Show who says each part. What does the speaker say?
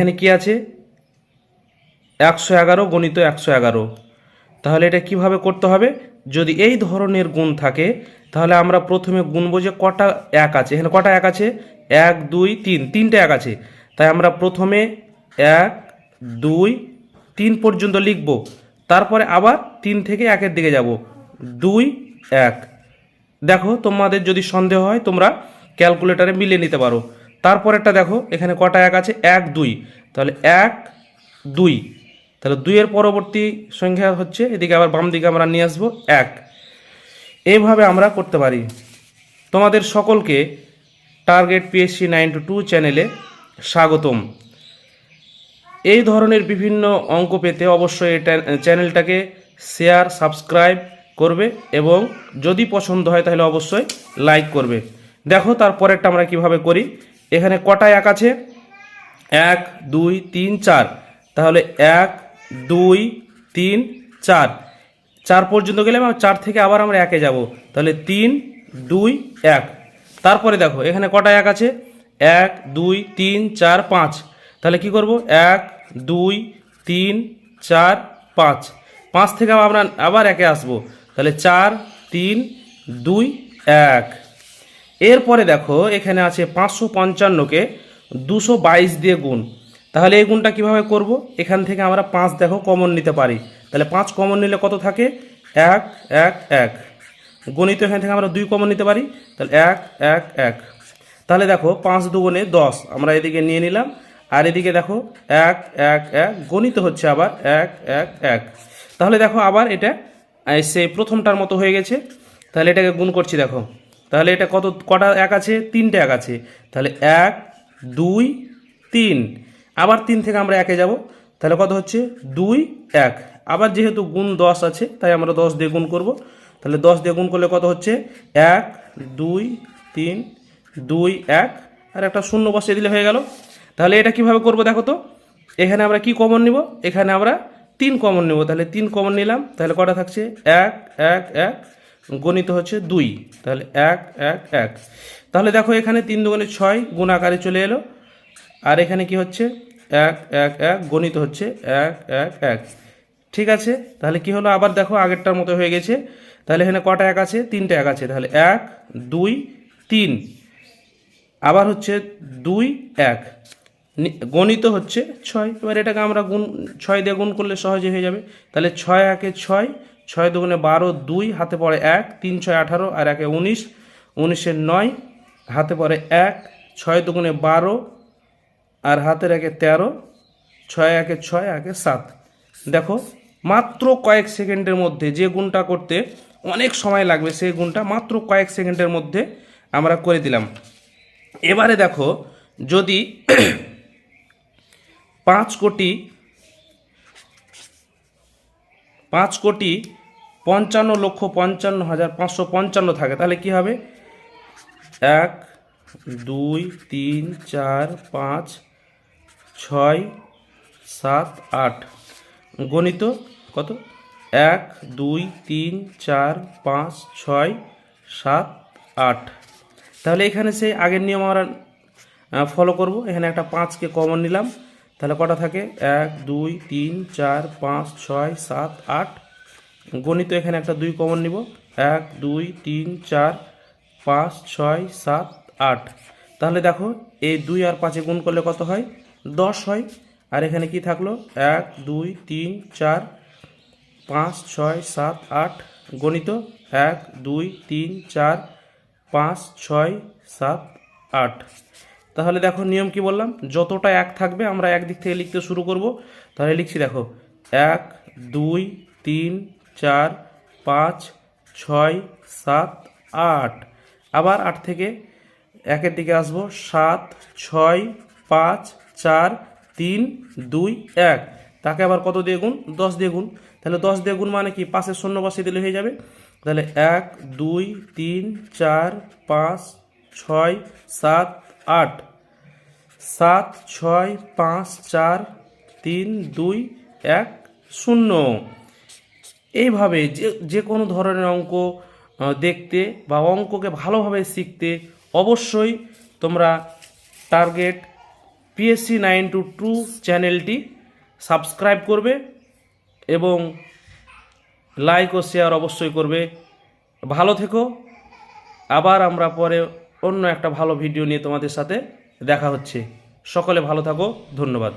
Speaker 1: এখানে কি আছে? একশো এগারো গণিত একশো এগারো। তাহলে এটা কীভাবে করতে হবে? যদি এই ধরনের গুণ থাকে, তাহলে আমরা প্রথমে গুনবো যে কটা এক আছে। এখানে কটা এক আছে? এক, দুই, তিন। তিনটে এক আছে। তাই আমরা প্রথমে এক, দুই, তিন পর্যন্ত লিখব। তারপরে আবার তিন থেকে একের দিকে যাব। দুই, এক। দেখো, তোমাদের যদি সন্দেহ হয়, তোমরা ক্যালকুলেটারে মিলিয়ে নিতে পারো। তারপরেরটা দেখো, এখানে কটা এক আছে? এক, দুই। তাহলে এক, দুই। তাহলে দুইয়ের পরবর্তী সংখ্যা হচ্ছে, এদিকে আবার বাম দিকে আমরা নিয়ে আসব, এক। এইভাবে আমরা করতে পারি। তোমাদের সকলকে target PSC nine two two চ্যানেলে স্বাগতম। এই ধরনের বিভিন্ন অঙ্ক পেতে অবশ্যই এই চ্যানেলটাকে শেয়ার সাবস্ক্রাইব করবে এবং যদি পছন্দ হয় তাহলে অবশ্যই লাইক করবে। দেখো তারপরেরটা আমরা কীভাবে করি। এখানে কটা এক আছে? এক, দুই, তিন, চার। তাহলে এক, দুই, তিন, চার। চার পর্যন্ত গেলে আমরা চার থেকে আবার আমরা একে যাব। তাহলে তিন, দুই, এক। তারপরে দেখো, এখানে কটা এক আছে? এক, দুই, তিন, চার, পাঁচ। তাহলে কি করব? এক, দুই, তিন, চার, পাঁচ। পাঁচ থেকে আমরা আবার একে আসব। তাহলে চার, তিন, দুই, এক। এরপরে দেখো, এখানে আছে পাঁচশো পঞ্চান্নকে দুশো বাইশ দিয়ে গুণ। তাহলে এই গুণটা কীভাবে করব? এখান থেকে আমরা পাঁচ দেখো কমন নিতে পারি। তাহলে পাঁচ কমন নিলে কত থাকে? এক এক এক। গণিত এখান থেকে আমরা দুই কমন নিতে পারি। তাহলে এক এক এক। তাহলে দেখো, পাঁচ দুগুণে দশ। আমরা এদিকে নিয়ে নিলাম। আর এদিকে দেখো, এক এক এক। গণিত হচ্ছে আবার এক এক এক। তাহলে দেখো আবার এটা সেই প্রথমটার মতো হয়ে গেছে। তাহলে এটাকে গুণ করছি দেখো। তাহলে এটা কত, কটা এক আছে? তিনটে এক আছে। তাহলে এক, দুই, তিন। আবার তিন থেকে আমরা একে যাব। তাহলে কত হচ্ছে? দুই, এক। আবার যেহেতু গুণ দশ আছে, তাই আমরা দশ দিয়ে গুণ করব। তাহলে দশ দিয়ে গুণ করলে কত হচ্ছে? এক, দুই, তিন, দুই, এক। আর একটা শূন্য বসিয়ে দিলে হয়ে গেল। তাহলে এটা কীভাবে করব দেখো তো? এখানে আমরা কি কমন নিব? এখানে আমরা তিন কমন নেব। তাহলে তিন কমন নিলাম। তাহলে কটা থাকছে? এক এক এক। গণিত হচ্ছে দুই। তাহলে এক এক এক। তাহলে দেখো এখানে তিন দুগুণে ছয় গুণ আকারে চলে এলো। আর এখানে কি হচ্ছে? এক এক এক, গণিত হচ্ছে এক এক এক। ঠিক আছে? তাহলে কি হলো? আবার দেখো আগেরটার মতো হয়ে গেছে। তাহলে এখানে কটা এক আছে? তিনটে এক আছে। তাহলে এক, দুই, তিন। আবার হচ্ছে দুই, এক। গণিত হচ্ছে ছয়। এবার এটাকে আমরা গুণ, ছয় দিয়ে গুণ করলে সহজে হয়ে যাবে। তাহলে ছয়, একে ছয় ছয় দুগুণে বারো, দুই, হাতে পড়ে এক, তিন, ছয়, আঠারো, আর একে উনিশ উনিশের নয়, হাতে পড়ে এক, ছয় দুগুণে বারো, আর হাতের একে তেরো, ছয় একে ছয়, একে সাত। দেখো, মাত্র কয়েক সেকেন্ডের মধ্যে যে গুণটা করতে অনেক সময় লাগবে, সেই গুণটা মাত্র কয়েক সেকেন্ডের মধ্যে আমরা করে দিলাম। এবারে দেখো, যদি পাঁচ কোটি পাঁচ কোটি পঞ্চান্ন লক্ষ পঞ্চান্ন হাজার পাঁচশো পঞ্চান্ন থাকে। তাহলে কি হবে? এক, দুই, তিন, চার, পাঁচ, ছয়, সাত, আট। গণিত কত? এক, দুই, তিন, চার, পাঁচ, ছয়, সাত, আট। তাহলে এখানে সেই আগের নিয়ম আমরা ফলো করব। এখানে একটা পাঁচকে কমন নিলাম। তাহলে কটা থাকে? এক, দুই, তিন, চার, পাঁচ, ছয়, সাত, আট। গণিত এখানে একটা দুই কমন নিব। এক, দুই, তিন, চার, পাঁচ, ছয়, সাত, আট। তাহলে দেখো, এই দুই আর পাঁচে গুণ করলে কত হয়? দশ হয়। আর এখানে কি থাকল? এক, দুই, তিন, চার, পাঁচ, ছয়, সাত, আট। গণিত? এক, দুই, তিন, চার, পাঁচ, ছয়, সাত, আট। তাহলে দেখো, নিয়ম কি বললাম? যতটা এক থাকবে, আমরা একদিক থেকে লিখতে শুরু করব। তাহলে লিখছি দেখো, এক, দুই, তিন চার, পাঁচ, ছয়, সাত, আট। আবার আট থেকে একের দিকে আসব। সাত, ছয়, পাঁচ, চার, তিন, দুই, এক। তাকে আবার কত দিয়ে গুণ? দশ দিয়ে গুণ। তাহলে দশ দিয়ে গুণ মানে কি? পাশের শূন্য বসিয়ে দিলে হয়ে যাবে। তাহলে এক, দুই, তিন, চার, পাঁচ, ছয়, সাত, আট। সাত, ছয়, পাঁচ, চার, তিন, দুই, এক, শূন্য। এইভাবে যে যে কোনো ধরনের অঙ্ক দেখতে বা অঙ্ককে ভালোভাবে শিখতে অবশ্যই তোমরা target PSC nine two two চ্যানেলটি সাবস্ক্রাইব করবে এবং লাইক ও শেয়ার অবশ্যই করবে। ভালো থেকো। আবার আমরা পরে অন্য একটা ভালো ভিডিও নিয়ে তোমাদের সাথে দেখা হচ্ছে। সকলে ভালো থাকো। ধন্যবাদ।